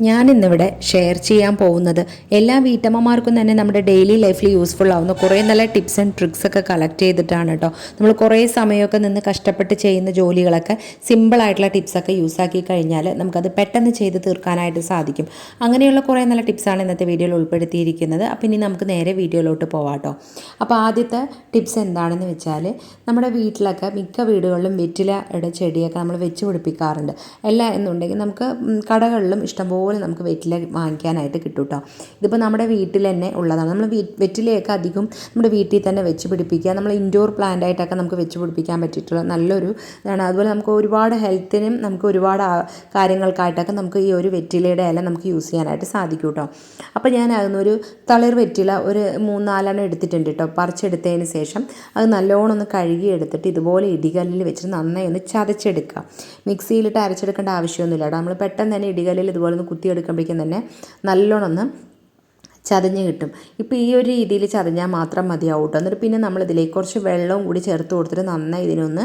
ഞാൻ ഇന്നിവിടെ ഷെയർ ചെയ്യാൻ പോകുന്നത് എല്ലാ വീട്ടമ്മമാർക്കും തന്നെ നമ്മുടെ ഡെയിലി ലൈഫിൽ യൂസ്ഫുൾ ആവുന്ന കുറേ നല്ല ടിപ്സ് ആൻഡ് ട്രിക്സ് ഒക്കെ കളക്ട് ചെയ്തിട്ടാണ് കേട്ടോ നമ്മൾ കുറേ സമയമൊക്കെ നിന്ന് കഷ്ടപ്പെട്ട് ചെയ്യുന്ന ജോലികളൊക്കെ സിമ്പിളായിട്ടുള്ള ടിപ്സൊക്കെ ആക്കി കഴിഞ്ഞാൽ നമുക്കത് പെട്ടെന്ന് ചെയ്ത് തീർക്കാനായിട്ട് സാധിക്കും. അങ്ങനെയുള്ള കുറേ നല്ല ടിപ്സാണ് ഇന്നത്തെ വീഡിയോയിൽ ഉൾപ്പെടുത്തിയിരിക്കുന്നത്. അപ്പോൾ ഇനി നമുക്ക് നേരെ വീഡിയോയിലോട്ട് പോവാം കേട്ടോ അപ്പോൾ ആദ്യത്തെ ടിപ്സ് എന്താണെന്ന് വെച്ചാൽ നമ്മുടെ വീട്ടിലൊക്കെ മിക്ക വീടുകളിലും വെറ്റിലയുടെ ചെടിയൊക്കെ നമ്മൾ വെച്ച് പിടിപ്പിക്കാറുണ്ട്. അല്ല എന്നുണ്ടെങ്കിൽ നമുക്ക് കടകളിലും ഇഷ്ടംപോലെ നമുക്ക് വെറ്റില വാങ്ങിക്കാനായിട്ട് കിട്ടും കേട്ടോ ഇതിപ്പോൾ നമ്മുടെ വീട്ടിൽ തന്നെ ഉള്ളതാണ്. നമ്മൾ വെറ്റിലയൊക്കെ അധികം നമ്മുടെ വീട്ടിൽ തന്നെ വെച്ച് പിടിപ്പിക്കുക. നമ്മൾ ഇൻഡോർ പ്ലാന്റ് ആയിട്ടൊക്കെ നമുക്ക് വെച്ച് പിടിപ്പിക്കാൻ പറ്റിയിട്ടുള്ള നല്ലൊരു ഇതാണ്. അതുപോലെ നമുക്ക് ഒരുപാട് ഹെൽത്തിനും നമുക്ക് ഒരുപാട് കാര്യങ്ങൾക്കായിട്ടൊക്കെ നമുക്ക് ഈ ഒരു വെറ്റിലയുടെ ഇല നമുക്ക് യൂസ് ചെയ്യാനായിട്ട് സാധിക്കും കേട്ടോ അപ്പോൾ ഞാൻ അതിനൊരു തളിർ വെറ്റില ഒരു മൂന്നാലെണ്ണം എടുത്തിട്ടുണ്ട് കേട്ടോ. പറിച്ചെടുത്തതിന് ശേഷം അത് നല്ലോണം ഒന്ന് കഴുകി എടുത്തിട്ട് ഇതുപോലെ ഇടികല്ലിൽ വെച്ചിട്ട് നന്നായി ഒന്ന് ചതച്ചെടുക്കുക. മിക്സിയിലിട്ട് അരച്ചെടുക്കേണ്ട ആവശ്യമൊന്നുമില്ല കേട്ടോ. നമ്മൾ പെട്ടെന്ന് തന്നെ ഇടികല്ലിൽ ഇതുപോലെ ഒന്ന് കുത്തിയെടുക്കുമ്പോഴേക്കും തന്നെ നല്ലോണം ഒന്ന് ചതഞ്ഞ് കിട്ടും. ഇപ്പോൾ ഈ ഒരു രീതിയിൽ ചതഞ്ഞാൽ മാത്രം മതിയാവും കേട്ടോ. എന്നിട്ട് പിന്നെ നമ്മൾ ഇതിലേക്ക് കുറച്ച് വെള്ളവും കൂടി ചേർത്ത് കൊടുത്തിട്ട് നന്നായി ഇതിനൊന്ന്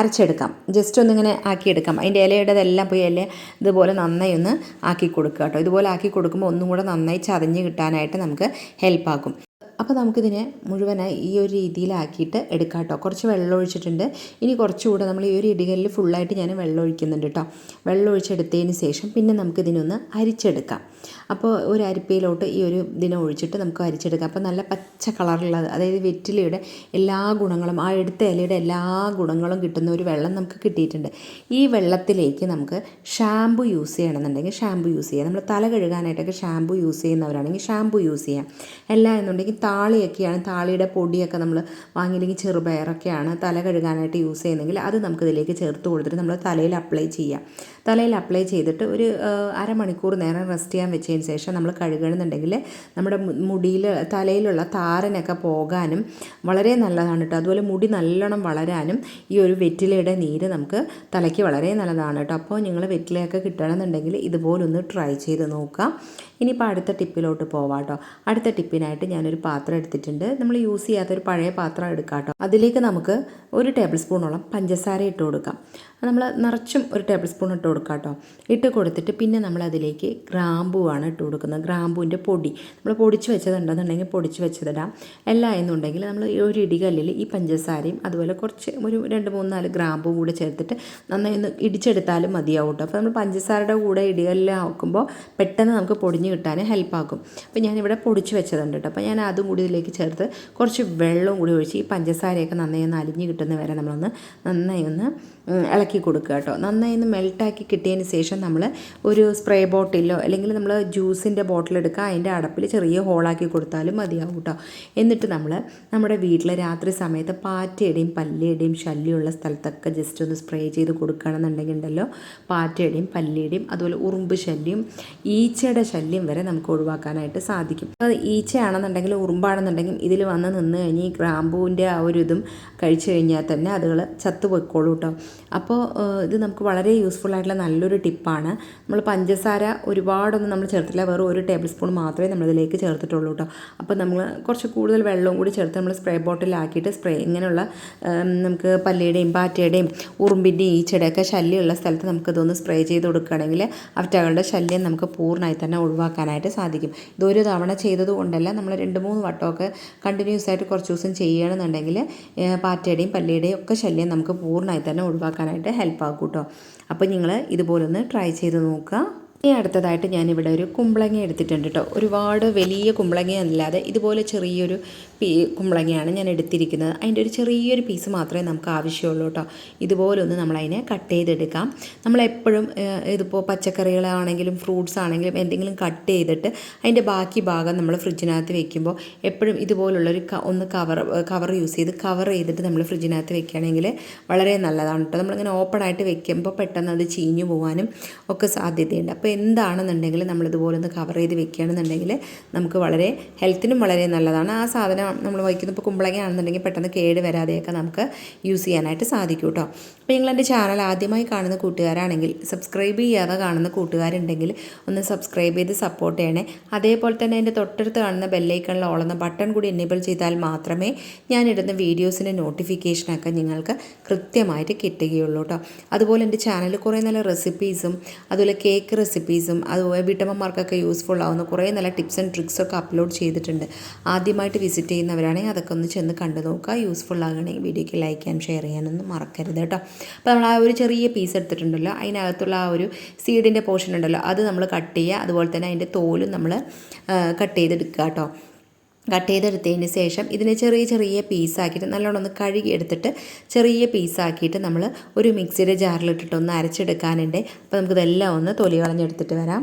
അരച്ചെടുക്കാം. ജസ്റ്റ് ഒന്നിങ്ങനെ ആക്കിയെടുക്കാം. അതിന്റെ ഇലയുടേതെല്ലാം പോയി ഇല ഇതുപോലെ നന്നായി ഒന്ന് ആക്കി കൊടുക്കുക കേട്ടോ. ഇതുപോലെ ആക്കി കൊടുക്കുമ്പോൾ ഒന്നും കൂടെ നന്നായി ചതഞ്ഞ് കിട്ടാനായിട്ട് നമുക്ക് ഹെൽപ്പാക്കും. അപ്പോൾ നമുക്കിതിനെ മുഴുവനായി ഈ ഒരു രീതിയിലാക്കിയിട്ട് എടുക്കാം കേട്ടോ. കുറച്ച് വെള്ളം ഒഴിച്ചിട്ടുണ്ട്. ഇനി കുറച്ചുകൂടെ നമ്മൾ ഈ ഒരു ഇടികല്ലിൽ ഫുള്ളായിട്ട് ഞാൻ വെള്ളം ഒഴിക്കുന്നുണ്ട് കേട്ടോ. വെള്ളം ഒഴിച്ചെടുത്തതിന് ശേഷം പിന്നെ നമുക്കിതിനൊന്ന് അരിച്ചെടുക്കാം. അപ്പോൾ ഒരു അരിപ്പയിലോട്ട് ഈ ഒരു ഇതിനെ ഒഴിച്ചിട്ട് നമുക്ക് അരിച്ചെടുക്കാം. അപ്പോൾ നല്ല പച്ച കളറുള്ള അതായത് വെറ്റിലയുടെ എല്ലാ ഗുണങ്ങളും ആ എടുത്ത ഇലയുടെ എല്ലാ ഗുണങ്ങളും കിട്ടുന്ന ഒരു വെള്ളം നമുക്ക് കിട്ടിയിട്ടുണ്ട്. ഈ വെള്ളത്തിലേക്ക് നമുക്ക് ഷാമ്പു യൂസ് ചെയ്യണമെന്നുണ്ടെങ്കിൽ ഷാമ്പു യൂസ് ചെയ്യാം. നമ്മൾ തല കഴുകാനായിട്ടൊക്കെ ഷാമ്പു യൂസ് ചെയ്യുന്നവരാണെങ്കിൽ ഷാമ്പു യൂസ് ചെയ്യാം. അല്ല എന്നുണ്ടെങ്കിൽ താളിയൊക്കെയാണ് താളിയുടെ പൊടിയൊക്കെ നമ്മൾ വാങ്ങിയില്ലെങ്കിൽ ചെറുപയറൊക്കെയാണ് തല കഴുകാനായിട്ട് യൂസ് ചെയ്യുന്നതെങ്കിൽ അത് നമുക്ക് ഇതിലേക്ക് ചേർത്ത് കൊടുത്തിട്ട് നമ്മൾ തലയിൽ അപ്ലൈ ചെയ്യാം. തലയിൽ അപ്ലൈ ചെയ്തിട്ട് ഒരു അരമണിക്കൂർ നേരം റെസ്റ്റ് ചെയ്യാൻ വെച്ചതിന് ശേഷം നമ്മൾ കഴുകണമെന്നുണ്ടെങ്കിൽ നമ്മുടെ മുടിയിൽ തലയിലുള്ള താരനൊക്കെ പോകാനും വളരെ നല്ലതാണ് കേട്ടോ. അതുപോലെ മുടി നല്ലോണം വളരാനും ഈ ഒരു വെറ്റിലയുടെ നീര് നമുക്ക് തലയ്ക്ക് വളരെ നല്ലതാണ് കേട്ടോ. അപ്പോൾ നിങ്ങൾ വെറ്റിലയൊക്കെ കിട്ടണമെന്നുണ്ടെങ്കിൽ ഇതുപോലൊന്ന് ട്രൈ ചെയ്ത് നോക്കാം. ഇനിയിപ്പോൾ അടുത്ത ടിപ്പിലോട്ട് പോവാം കേട്ടോ. അടുത്ത ടിപ്പിനായിട്ട് ഞാനൊരു പാത്രം എടുത്തിട്ടുണ്ട്. നമ്മൾ യൂസ് ചെയ്യാത്തൊരു പഴയ പാത്രം എടുക്കാം കേട്ടോ. അതിലേക്ക് നമുക്ക് ഒരു ടേബിൾ സ്പൂണോളം പഞ്ചസാര ഇട്ട് കൊടുക്കാം. നമ്മൾ നിറച്ചും ഒരു ടേബിൾ സ്പൂൺ ഇട്ട് കൊടുക്കാം കേട്ടോ ഇട്ട് കൊടുത്തിട്ട് പിന്നെ നമ്മൾ അതിലേക്ക് ഗ്രാമ്പുവാണ് ഇട്ട് കൊടുക്കുന്നത്. ഗ്രാമ്പുവിന്റെ പൊടി. നമ്മൾ പൊടിച്ച് വെച്ചതുണ്ടെന്നുണ്ടെങ്കിൽ പൊടിച്ച് വെച്ചതിടാം. അല്ല എന്നുണ്ടെങ്കിൽ നമ്മൾ ഒരു ഇടികല്ലിൽ ഈ പഞ്ചസാരയും അതുപോലെ കുറച്ച് ഒരു രണ്ട് മൂന്ന് നാല് ഗ്രാമ്പും കൂടെ ചേർത്തിട്ട് നന്നായി ഒന്ന് ഇടിച്ചെടുത്താലും മതിയാവും കേട്ടോ അപ്പോൾ നമ്മൾ പഞ്ചസാരയുടെ കൂടെ ഇടികല്ലിൽ ആക്കുമ്പോൾ പെട്ടെന്ന് നമുക്ക് പൊടിഞ്ഞ് കിട്ടാൻ ഹെൽപ്പാക്കും അപ്പോൾ ഞാനിവിടെ പൊടിച്ച് വെച്ചതുണ്ട് കേട്ടോ അപ്പോൾ ഞാൻ അതും കൂടി ഇതിലേക്ക് ചേർത്ത് കുറച്ച് വെള്ളവും കൂടി ഒഴിച്ച് ഈ പഞ്ചസാരയൊക്കെ നന്നായി ഒന്ന് അലിഞ്ഞ് കിട്ടുന്ന വരെ നമ്മളൊന്ന് നന്നായി ഒന്ന് ഉം, ഇളക്കി കൊടുക്കുക കേട്ടോ. നന്നായി ഒന്ന് മെൽട്ടാക്കി കിട്ടിയതിന് ശേഷം നമ്മൾ ഒരു സ്പ്രേ ബോട്ടിലോ അല്ലെങ്കിൽ നമ്മൾ ജ്യൂസിന്റെ ബോട്ടിൽ എടുക്കുക. അതിന്റെ അടപ്പിൽ ചെറിയ ഹോളാക്കി കൊടുത്താലും മതിയാവും കേട്ടോ. എന്നിട്ട് നമ്മൾ നമ്മുടെ വീട്ടിൽ രാത്രി സമയത്ത് പാറ്റയുടെയും പല്ലിയുടെയും ശല്യമുള്ള സ്ഥലത്തൊക്കെ ജസ്റ്റ് ഒന്ന് സ്പ്രേ ചെയ്ത് കൊടുക്കുകയാണെന്നുണ്ടെങ്കിൽ ഉണ്ടല്ലോ. പാറ്റയുടെയും പല്ലിയുടെയും അതുപോലെ ഉറുമ്പ് ശല്യം ഈച്ചയുടെ ശല്യം വരെ നമുക്ക് ഒഴിവാക്കാനായിട്ട് സാധിക്കും. അത് ഈച്ചയാണെന്നുണ്ടെങ്കിൽ ഉറുമ്പാണെന്നുണ്ടെങ്കിൽ ഇതിൽ വന്ന് നിന്ന് കഴിഞ്ഞ് ഈ ഗ്രാമ്പൂവിന്റെ ആ ഒരു ഇതും കഴിച്ചു കഴിഞ്ഞാൽ തന്നെ അതുകൾ ചത്തു പൊയ്ക്കോളൂ കേട്ടോ. അപ്പോൾ ഏഹ്, ഇത് നമുക്ക് വളരെ യൂസ്ഫുൾ ആയിട്ടുള്ള നല്ലൊരു ടിപ്പാണ്. നമ്മൾ പഞ്ചസാര ഒരുപാടൊന്നും നമ്മൾ ചേർത്തില്ല വെറും ഒരു ടേബിൾ സ്പൂൺ മാത്രമേ നമ്മളിതിലേക്ക് ചേർത്തിട്ടുള്ളൂ കേട്ടോ അപ്പോൾ നമ്മൾ കുറച്ച് കൂടുതൽ വെള്ളവും കൂടി ചേർത്ത് നമ്മൾ സ്പ്രേ ബോട്ടിലാക്കിയിട്ട് സ്പ്രേ ഇങ്ങനെയുള്ള നമുക്ക് പല്ലിയുടെയും പാറ്റയുടെയും ഉറുമ്പിന്റെയും ഈച്ചയുടെയൊക്കെ ശല്യമുള്ള സ്ഥലത്ത് നമുക്കിതൊന്ന് സ്പ്രേ ചെയ്ത് കൊടുക്കുകയാണെങ്കിൽ അവറ്റകളുടെ ശല്യം നമുക്ക് പൂർണമായി തന്നെ ഒഴിവാക്കാനായിട്ട് സാധിക്കും. ഇതൊരു തവണ ചെയ്തത് കൊണ്ടല്ല നമ്മൾ രണ്ട് മൂന്ന് വട്ടമൊക്കെ കണ്ടിന്യൂസ് ആയിട്ട് കുറച്ച് ദിവസം ചെയ്യണമെന്നുണ്ടെങ്കിൽ പാറ്റയുടെയും പല്ലിയുടെയും ഒക്കെ ശല്യം നമുക്ക് പൂർണമായി തന്നെ ഒഴിവാക്കാനായിട്ട് ഹെൽപ്പ് ആക്കും കേട്ടോ അപ്പോൾ നിങ്ങൾ ഇതുപോലൊന്ന് ട്രൈ ചെയ്ത് നോക്കുക. ഇനി അടുത്തതായിട്ട് ഞാനിവിടെ ഒരു കുമ്പളങ്ങ എടുത്തിട്ടുണ്ട് കേട്ടോ ഒരുപാട് വലിയ കുമ്പളങ്ങ അല്ലാതെ ഇതുപോലെ ചെറിയൊരു പീ കുമ്പളങ്ങയാണ് ഞാൻ എടുത്തിരിക്കുന്നത്. അതിന്റെ ഒരു ചെറിയൊരു പീസ് മാത്രമേ നമുക്ക് ആവശ്യമുള്ളൂ കേട്ടോ ഇതുപോലൊന്ന് നമ്മളതിനെ കട്ട് ചെയ്തെടുക്കാം. നമ്മളെപ്പോഴും ഇതിപ്പോൾ പച്ചക്കറികളാണെങ്കിലും ഫ്രൂട്ട്സ് ആണെങ്കിലും എന്തെങ്കിലും കട്ട് ചെയ്തിട്ട് അതിന്റെ ബാക്കി ഭാഗം നമ്മൾ ഫ്രിഡ്ജിനകത്ത് വെക്കുമ്പോൾ എപ്പോഴും ഇതുപോലുള്ളൊരു ഒന്ന് കവർ കവർ യൂസ് ചെയ്ത് കവർ ചെയ്തിട്ട് നമ്മൾ ഫ്രിഡ്ജിനകത്ത് വെക്കുകയാണെങ്കിൽ വളരെ നല്ലതാണ് കേട്ടോ നമ്മളിങ്ങനെ ഓപ്പൺ ആയിട്ട് വെക്കുമ്പോൾ പെട്ടെന്ന് അത് ചീഞ്ഞു പോകാനും ഒക്കെ സാധ്യതയുണ്ട്. അപ്പോൾ എന്താണെന്നുണ്ടെങ്കിൽ നമ്മളിതുപോലെ ഒന്ന് കവർ ചെയ്ത് വെക്കുകയാണെന്നുണ്ടെങ്കിൽ നമുക്ക് വളരെ ഹെൽത്തിനും വളരെ നല്ലതാണ്. ആ സാധനം നമ്മൾ വയ്ക്കുന്ന ഇപ്പോൾ കുമ്പളങ്ങയാണെന്നുണ്ടെങ്കിൽ പെട്ടെന്ന് കേട് വരാതെയൊക്കെ നമുക്ക് യൂസ് ചെയ്യാനായിട്ട് സാധിക്കും കേട്ടോ അപ്പോൾ നിങ്ങൾ എന്റെ ചാനൽ ആദ്യമായി കാണുന്ന കൂട്ടുകാരാണെങ്കിൽ സബ്സ്ക്രൈബ് ചെയ്യാതെ കാണുന്ന കൂട്ടുകാരുണ്ടെങ്കിൽ ഒന്ന് സബ്സ്ക്രൈബ് ചെയ്ത് സപ്പോർട്ട് ചെയ്യണേ. അതേപോലെ തന്നെ എന്റെ തൊട്ടടുത്ത് കാണുന്ന ബെല്ലൈക്കണിൽ ഓളുന്ന ബട്ടൺ കൂടി എനേബിൾ ചെയ്താൽ മാത്രമേ ഞാനിടുന്ന വീഡിയോസിന്റെ നോട്ടിഫിക്കേഷനൊക്കെ നിങ്ങൾക്ക് കൃത്യമായിട്ട് കിട്ടുകയുള്ളൂ കേട്ടോ അതുപോലെ എന്റെ ചാനലിൽ കുറേ നല്ല റെസിപ്പീസും അതുപോലെ കേക്ക് റെസിപ്പി റെസിപ്പീസും അതുപോലെ വീട്ടമ്മമാർക്കൊക്കെ യൂസ്ഫുൾ ആവുന്ന കുറേ നല്ല ടിപ്സ് ആൻഡ് ട്രിക്സ് ഒക്കെ അപ്ലോഡ് ചെയ്തിട്ടുണ്ട്. ആദ്യമായിട്ട് വിസിറ്റ് ചെയ്യുന്നവരാണെങ്കിൽ അതൊക്കെ ഒന്ന് ചെന്ന് കണ്ടു നോക്കുക. യൂസ്ഫുൾ ആകണമെങ്കിൽ വീഡിയോയ്ക്ക് ലൈക്ക് ചെയ്യാൻ ഷെയർ ചെയ്യാനൊന്നും മറക്കരുത് കേട്ടോ. അപ്പോൾ നമ്മൾ ആ ഒരു ചെറിയ പീസ് എടുത്തിട്ടുണ്ടല്ലോ. അതിനകത്തുള്ള ആ ഒരു സീഡിന്റെ പോർഷൻ ഉണ്ടല്ലോ. അത് നമ്മൾ കട്ട് ചെയ്യുക. അതുപോലെ തന്നെ അതിന്റെ തോലും നമ്മൾ കട്ട് ചെയ്തെടുക്കുക കേട്ടോ. കട്ട് ചെയ്തെടുത്തതിന് ശേഷം ഇതിനെ ചെറിയ ചെറിയ പീസാക്കിയിട്ട് നല്ലോണം ഒന്ന് കഴുകി എടുത്തിട്ട് ചെറിയ പീസാക്കിയിട്ട് നമ്മൾ ഒരു മിക്സിയുടെ ജാറിലിട്ടിട്ട് ഒന്ന് അരച്ചെടുക്കാനുണ്ട്. അപ്പോൾ നമുക്കിതെല്ലാം ഒന്ന് തൊലി കളഞ്ഞെടുത്തിട്ട് വരാം.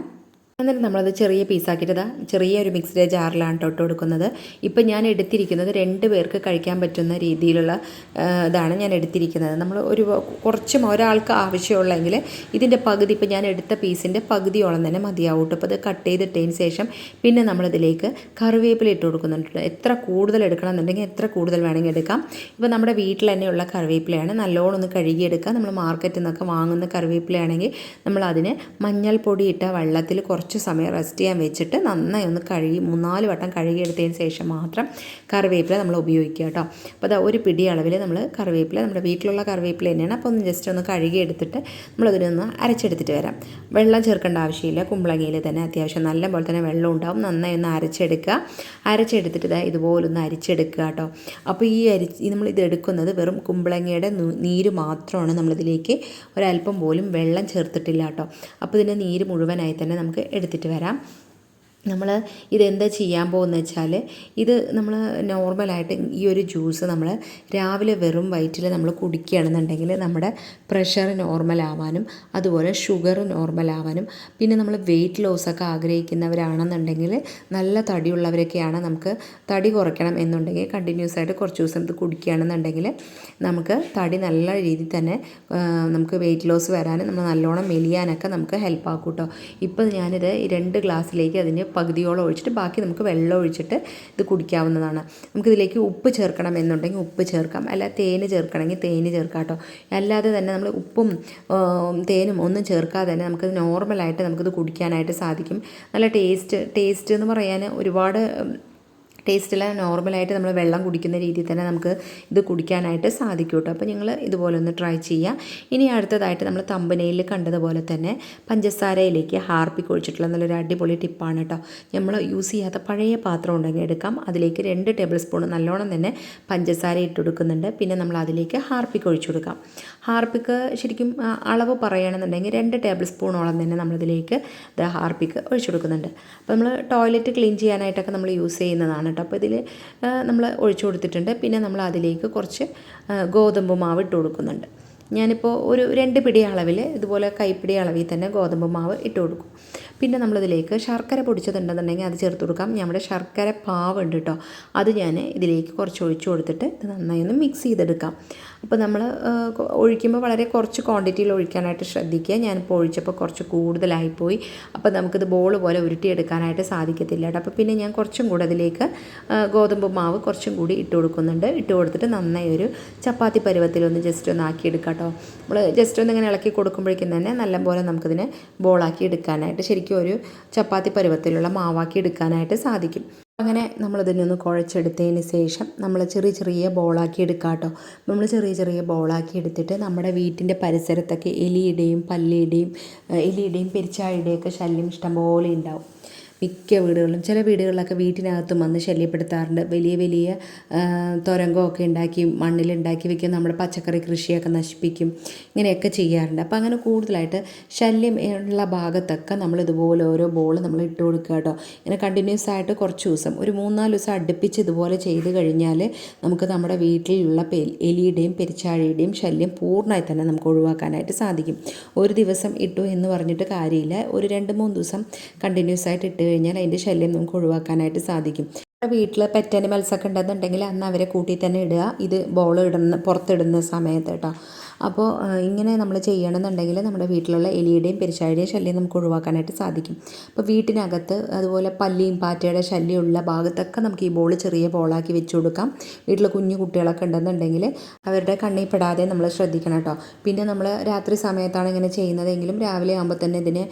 എന്നിട്ട് നമ്മളത് ചെറിയ പീസാക്കിയിട്ട് ചെറിയ ഒരു മിക്സിയുടെ ജാറിലാണ് തൊട്ട് കൊടുക്കുന്നത്. ഇപ്പം ഞാൻ എടുത്തിരിക്കുന്നത് രണ്ട് പേർക്ക് കഴിക്കാൻ പറ്റുന്ന രീതിയിലുള്ള ഇതാണ് ഞാൻ എടുത്തിരിക്കുന്നത്. നമ്മൾ ഒരു കുറച്ചും ഒരാൾക്ക് ആവശ്യമുള്ളെങ്കിൽ ഇതിന്റെ പകുതി ഇപ്പം ഞാൻ എടുത്ത പീസിന്റെ പകുതിയോളം തന്നെ മതിയാവും അപ്പോൾ അത് കട്ട് ചെയ്തിട്ടതിന് ശേഷം പിന്നെ നമ്മളിതിലേക്ക് കറിവേപ്പില ഇട്ട് കൊടുക്കുന്നുണ്ട് എത്ര കൂടുതൽ എടുക്കണം എന്നുണ്ടെങ്കിൽ എത്ര കൂടുതൽ വേണമെങ്കിൽ എടുക്കാം. ഇപ്പോൾ നമ്മുടെ വീട്ടിൽ തന്നെയുള്ള കറിവേപ്പിലയാണ്. നല്ലോണം ഒന്ന് കഴുകിയെടുക്കുക നമ്മൾ മാർക്കറ്റിൽ നിന്നൊക്കെ വാങ്ങുന്ന കറിവേപ്പിലയാണെങ്കിൽ നമ്മൾ അതിന് മഞ്ഞൾപ്പൊടി ഇട്ട വെള്ളത്തിൽ കുറച്ച് സമയം റെസ്റ്റ് ചെയ്യാൻ വെച്ചിട്ട് നന്നായി ഒന്ന് കഴുകി മൂന്നാൽ വട്ടം കഴുകിയെടുത്തതിന് ശേഷം മാത്രം കറിവേപ്പില നമ്മൾ ഉപയോഗിക്കുക കേട്ടോ. അപ്പോൾ അതാ ഒരു പിടി അളവിൽ നമ്മൾ കറിവേപ്പില നമ്മുടെ വീട്ടിലുള്ള കറിവേപ്പില തന്നെയാണ്. അപ്പോൾ ഒന്ന് ജസ്റ്റ് ഒന്ന് കഴുകിയെടുത്തിട്ട് നമ്മളതിനൊന്ന് അരച്ചെടുത്തിട്ട് വരാം. വെള്ളം ചേർക്കേണ്ട ആവശ്യമില്ല. കുമ്പളങ്ങയിൽ തന്നെ അത്യാവശ്യം നല്ല പോലെ തന്നെ വെള്ളം ഉണ്ടാവും. നന്നായി ഒന്ന് അരച്ചെടുക്കുക. അരച്ചെടുത്തിട്ട് ഇതാ ഇതുപോലെ ഒന്ന് അരിച്ചെടുക്കുക കേട്ടോ. അപ്പോൾ ഈ അരി നമ്മൾ ഇത് എടുക്കുന്നത് വെറും കുമ്പളങ്ങയുടെ നീര് മാത്രമാണ് നമ്മളിതിലേക്ക് ഒരല്പം പോലും വെള്ളം ചേർത്തിട്ടില്ല കേട്ടോ. അപ്പോൾ ഇതിന്റെ നീര് മുഴുവനായി തന്നെ നമുക്ക് എടുത്തിട്ട് വരാം. നമ്മൾ ഇതെന്താ ചെയ്യാൻ പോകുന്നത് വെച്ചാൽ ഇത് നമ്മൾ നോർമലായിട്ട് ഈ ഒരു ജ്യൂസ് നമ്മൾ രാവിലെ വെറും വയറ്റിൽ നമ്മൾ കുടിക്കുകയാണെന്നുണ്ടെങ്കിൽ നമ്മുടെ പ്രഷർ നോർമലാവാനും അതുപോലെ ഷുഗർ നോർമലാവാനും പിന്നെ നമ്മൾ വെയിറ്റ് ലോസൊക്കെ ആഗ്രഹിക്കുന്നവരാണെന്നുണ്ടെങ്കിൽ നല്ല തടിയുള്ളവരൊക്കെയാണ് നമുക്ക് തടി കുറയ്ക്കണം എന്നുണ്ടെങ്കിൽ കണ്ടിന്യൂസ് ആയിട്ട് കുറച്ച് ദിവസം ഇത് കുടിക്കുകയാണെന്നുണ്ടെങ്കിൽ നമുക്ക് തടി നല്ല രീതിയിൽ തന്നെ നമുക്ക് വെയിറ്റ് ലോസ് വരാനും നമ്മൾ നല്ലോണം മെലിയാനൊക്കെ നമുക്ക് ഹെൽപ്പ് ആക്കും കേട്ടോ ഇപ്പോൾ ഞാനിത് രണ്ട് ഗ്ലാസ്സിലേക്ക് അതിന് പകുതിയോളം ഒഴിച്ചിട്ട് ബാക്കി നമുക്ക് വെള്ളം ഒഴിച്ചിട്ട് ഇത് കുടിക്കാവുന്നതാണ്. നമുക്കിതിലേക്ക് ഉപ്പ് ചേർക്കണം എന്നുണ്ടെങ്കിൽ ഉപ്പ് ചേർക്കാം. അല്ല തേന് ചേർക്കണമെങ്കിൽ തേന് ചേർക്കാം കേട്ടോ. അല്ലാതെ തന്നെ നമ്മൾ ഉപ്പും തേനും ഒന്നും ചേർക്കാതെ തന്നെ നമുക്കത് നോർമലായിട്ട് നമുക്കിത് കുടിക്കാനായിട്ട് സാധിക്കും. നല്ല ടേസ്റ്റ് ടേസ്റ്റ് എന്ന് പറയാൻ ഒരുപാട് ടേസ്റ്റില്ല നോർമലായിട്ട് നമ്മൾ വെള്ളം കുടിക്കുന്ന രീതിയിൽ തന്നെ നമുക്ക് ഇത് കുടിക്കാനായിട്ട് സാധിക്കും കേട്ടോ അപ്പോൾ നിങ്ങൾ ഇതുപോലെ ഒന്ന് ട്രൈ ചെയ്യുക ഇനി അടുത്തതായിട്ട് നമ്മൾ തമ്പനയിൽ കണ്ടതുപോലെ തന്നെ പഞ്ചസാരയിലേക്ക് ഹാർപ്പിക്ക് ഒഴിച്ചിട്ടുള്ള നല്ലൊരു അടിപൊളി ടിപ്പാണ് കേട്ടോ നമ്മൾ യൂസ് ചെയ്യാത്ത പഴയ പാത്രം ഉണ്ടെങ്കിൽ എടുക്കാം. അതിലേക്ക് രണ്ട് ടേബിൾ സ്പൂൺ നല്ലോണം തന്നെ പഞ്ചസാര ഇട്ട് കൊടുക്കുന്നുണ്ട്. പിന്നെ നമ്മൾ അതിലേക്ക് ഹാർപ്പിക്ക് ഒഴിച്ചു കൊടുക്കാം. ഹാർപ്പിക്ക് ശരിക്കും അളവ് പറയുകയാണെന്നുണ്ടെങ്കിൽ രണ്ട് ടേബിൾ സ്പൂണോളം തന്നെ നമ്മളിതിലേക്ക് ഹാർപ്പിക്ക് ഒഴിച്ചു കൊടുക്കുന്നുണ്ട്. അപ്പോൾ നമ്മൾ ടോയ്ലറ്റ് ക്ലീൻ ചെയ്യാനായിട്ടൊക്കെ നമ്മൾ യൂസ് ചെയ്യുന്നതാണ് കേട്ടോ അപ്പോൾ ഇതിൽ നമ്മൾ ഒഴിച്ചു കൊടുത്തിട്ടുണ്ട്. പിന്നെ നമ്മൾ അതിലേക്ക് കുറച്ച് ഗോതമ്പ് മാവ് ഇട്ട് കൊടുക്കുന്നുണ്ട്. ഞാനിപ്പോൾ ഒരു രണ്ട് പിടി അളവിൽ ഇതുപോലെ കൈപ്പിടി അളവിൽ തന്നെ ഗോതമ്പ് മാവ് ഇട്ട് കൊടുക്കും. പിന്നെ നമ്മളിതിലേക്ക് ശർക്കര പൊടിച്ചതുണ്ടെന്നുണ്ടെങ്കിൽ അത് ചേർത്ത് കൊടുക്കാം. നമ്മുടെ ശർക്കര പാവ് ഉണ്ട് കേട്ടോ അത് ഞാൻ ഇതിലേക്ക് കുറച്ച് ഒഴിച്ചു കൊടുത്തിട്ട് ഇത് നന്നായി ഒന്ന് മിക്സ് ചെയ്തെടുക്കാം. അപ്പോൾ നമ്മൾ ഒഴിക്കുമ്പോൾ വളരെ കുറച്ച് ക്വാണ്ടിറ്റിയിൽ ഒഴിക്കാനായിട്ട് ശ്രദ്ധിക്കുക. ഞാനിപ്പോൾ ഒഴിച്ചപ്പോൾ കുറച്ച് കൂടുതലായിപ്പോയി. അപ്പോൾ നമുക്കിത് ബോൾ പോലെ ഉരുട്ടിയെടുക്കാനായിട്ട് സാധിക്കത്തില്ല കേട്ടോ. അപ്പോൾ പിന്നെ ഞാൻ കുറച്ചും കൂടെ അതിലേക്ക് ഗോതമ്പ് മാവ് കുറച്ചും കൂടി ഇട്ട് കൊടുക്കുന്നുണ്ട്. ഇട്ട് കൊടുത്തിട്ട് നന്നായി ഒരു ചപ്പാത്തി പരുവത്തിലൊന്ന് ജസ്റ്റ് ഒന്ന് ആക്കിയെടുക്കുക കേട്ടോ. നമ്മൾ ജസ്റ്റ് ഒന്ന് ഇങ്ങനെ ഇളക്കി കൊടുക്കുമ്പോഴേക്കും തന്നെ നല്ലപോലെ നമുക്കിതിനെ ബോളാക്കി എടുക്കാനായിട്ട് ശരിക്കും ഒരു ചപ്പാത്തി പരുവത്തിലുള്ള മാവാക്കി എടുക്കാനായിട്ട് സാധിക്കും. അങ്ങനെ നമ്മളിതിനൊന്ന് കുഴച്ചെടുത്തതിന് ശേഷം നമ്മൾ ചെറിയ ചെറിയ ബോളാക്കി എടുക്കുക കേട്ടോ. നമ്മൾ ചെറിയ ചെറിയ ബോളാക്കി എടുത്തിട്ട് നമ്മുടെ വീട്ടിന്റെ പരിസരത്തൊക്കെ എലിയുടെയും പല്ലിയുടെയും എലിയുടെയും പെരിച്ചാഴിയുടെയും ഒക്കെ ശല്യം ഇഷ്ടംപോലെ ഉണ്ടാവും. മിക്ക വീടുകളിലും ചില വീടുകളിലൊക്കെ വീട്ടിനകത്തും വന്ന് ശല്യപ്പെടുത്താറുണ്ട്. വലിയ വലിയ തുരങ്കമൊക്കെ ഉണ്ടാക്കി മണ്ണിലുണ്ടാക്കി വെക്കും. നമ്മുടെ പച്ചക്കറി കൃഷിയൊക്കെ നശിപ്പിക്കും. ഇങ്ങനെയൊക്കെ ചെയ്യാറുണ്ട്. അപ്പോൾ അങ്ങനെ കൂടുതലായിട്ട് ശല്യം ഉള്ള ഭാഗത്തൊക്കെ നമ്മൾ ഇതുപോലെ ഓരോ ബോൾ നമ്മൾ ഇട്ട് കൊടുക്കുക കേട്ടോ. ഇങ്ങനെ കണ്ടിന്യൂസ് ആയിട്ട് കുറച്ച് ദിവസം ഒരു മൂന്നാൽ ദിവസം അടുപ്പിച്ച് ഇതുപോലെ ചെയ്ത് കഴിഞ്ഞാൽ നമുക്ക് നമ്മുടെ വീട്ടിലുള്ള എലിയുടെയും പെരിച്ചാഴിയുടെയും ശല്യം പൂർണമായി തന്നെ നമുക്ക് ഒഴിവാക്കാനായിട്ട് സാധിക്കും. ഒരു ദിവസം ഇട്ടു എന്ന് പറഞ്ഞിട്ട് കാര്യമില്ല. ഒരു രണ്ട് മൂന്ന് ദിവസം കണ്ടിന്യൂസ് ആയിട്ട് ഇട്ട് കഴിഞ്ഞാൽ അതിന്റെ ശല്യം നമുക്ക് ഒഴിവാക്കാനായിട്ട് സാധിക്കും. വീട്ടിൽ പെറ്റ് മത്സ്യമൊക്കെ ഉണ്ടെന്നുണ്ടെങ്കിൽ അന്ന് അവരെ കൂട്ടി തന്നെ ഇടുക. ഇത് ബോൾ ഇടുന്ന പുറത്തിടുന്ന സമയത്ത് കേട്ടോ. അപ്പോൾ ഇങ്ങനെ നമ്മൾ ചെയ്യണമെന്നുണ്ടെങ്കിൽ നമ്മുടെ വീട്ടിലുള്ള എലിയുടെയും പെരിച്ചാഴിയുടെയും ശല്യം നമുക്ക് ഒഴിവാക്കാനായിട്ട് സാധിക്കും. അപ്പോൾ വീട്ടിനകത്ത് അതുപോലെ പല്ലിയും പാറ്റയുടെ ശല്യമുള്ള ഭാഗത്തൊക്കെ നമുക്ക് ഈ ബോൾ ചെറിയ ബോളാക്കി വെച്ച് കൊടുക്കാം. വീട്ടിൽ കുഞ്ഞു കുട്ടികളൊക്കെ ഉണ്ടെന്നുണ്ടെങ്കിൽ അവരുടെ കണ്ണിൽ പെടാതെ നമ്മൾ ശ്രദ്ധിക്കണം കേട്ടോ. പിന്നെ നമ്മൾ രാത്രി സമയത്താണ് ഇങ്ങനെ ചെയ്യുന്നതെങ്കിലും രാവിലെ ആകുമ്പോൾ തന്നെ ഇതിന്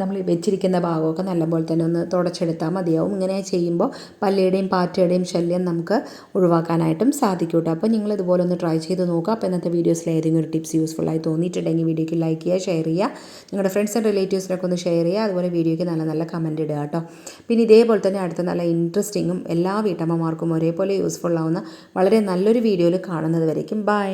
നമ്മൾ വെച്ചിരിക്കുന്ന ഭാഗമൊക്കെ നല്ലപോലെ തന്നെ ഒന്ന് തുടച്ചെടുത്താൽ മതിയാവും. ഇങ്ങനെ ചെയ്യുമ്പോൾ പല്ലിയുടെയും പാറ്റയുടെയും ശല്യം നമുക്ക് ഒഴിവാക്കാനായിട്ടും സാധിക്കും കേട്ടോ. അപ്പോൾ നിങ്ങൾ ഇതുപോലെ ഒന്ന് ട്രൈ ചെയ്ത് നോക്കുക. അപ്പോൾ ഇന്നത്തെ വീഡിയോസിൽ ഏതെങ്കിലും ഒരു ടിപ്സ് ആയി തോന്നിയിട്ടുണ്ടെങ്കിൽ വീഡിയോയ്ക്ക് ലൈക്ക് ചെയ്യുക ഷെയർ ചെയ്യുക. നിങ്ങളുടെ ഫ്രണ്ട്സ് ആൻഡ് റിലേറ്റീവ്സിനൊക്കെ ഒന്ന് ഷെയർ ചെയ്യുക. അതുപോലെ വീഡിയോയ്ക്ക് നല്ല നല്ല കമന്റ് ഇടുക കേട്ടോ. പിന്നെ ഇതേപോലെ തന്നെ അടുത്ത നല്ല ഇൻട്രസ്റ്റിങ്ങും എല്ലാ വീട്ടമ്മമാർക്കും ഒരേപോലെ യൂസ്ഫുൾ ആവുന്ന വളരെ നല്ലൊരു വീഡിയോയിൽ കാണുന്നത് വരയ്ക്കും ബൈ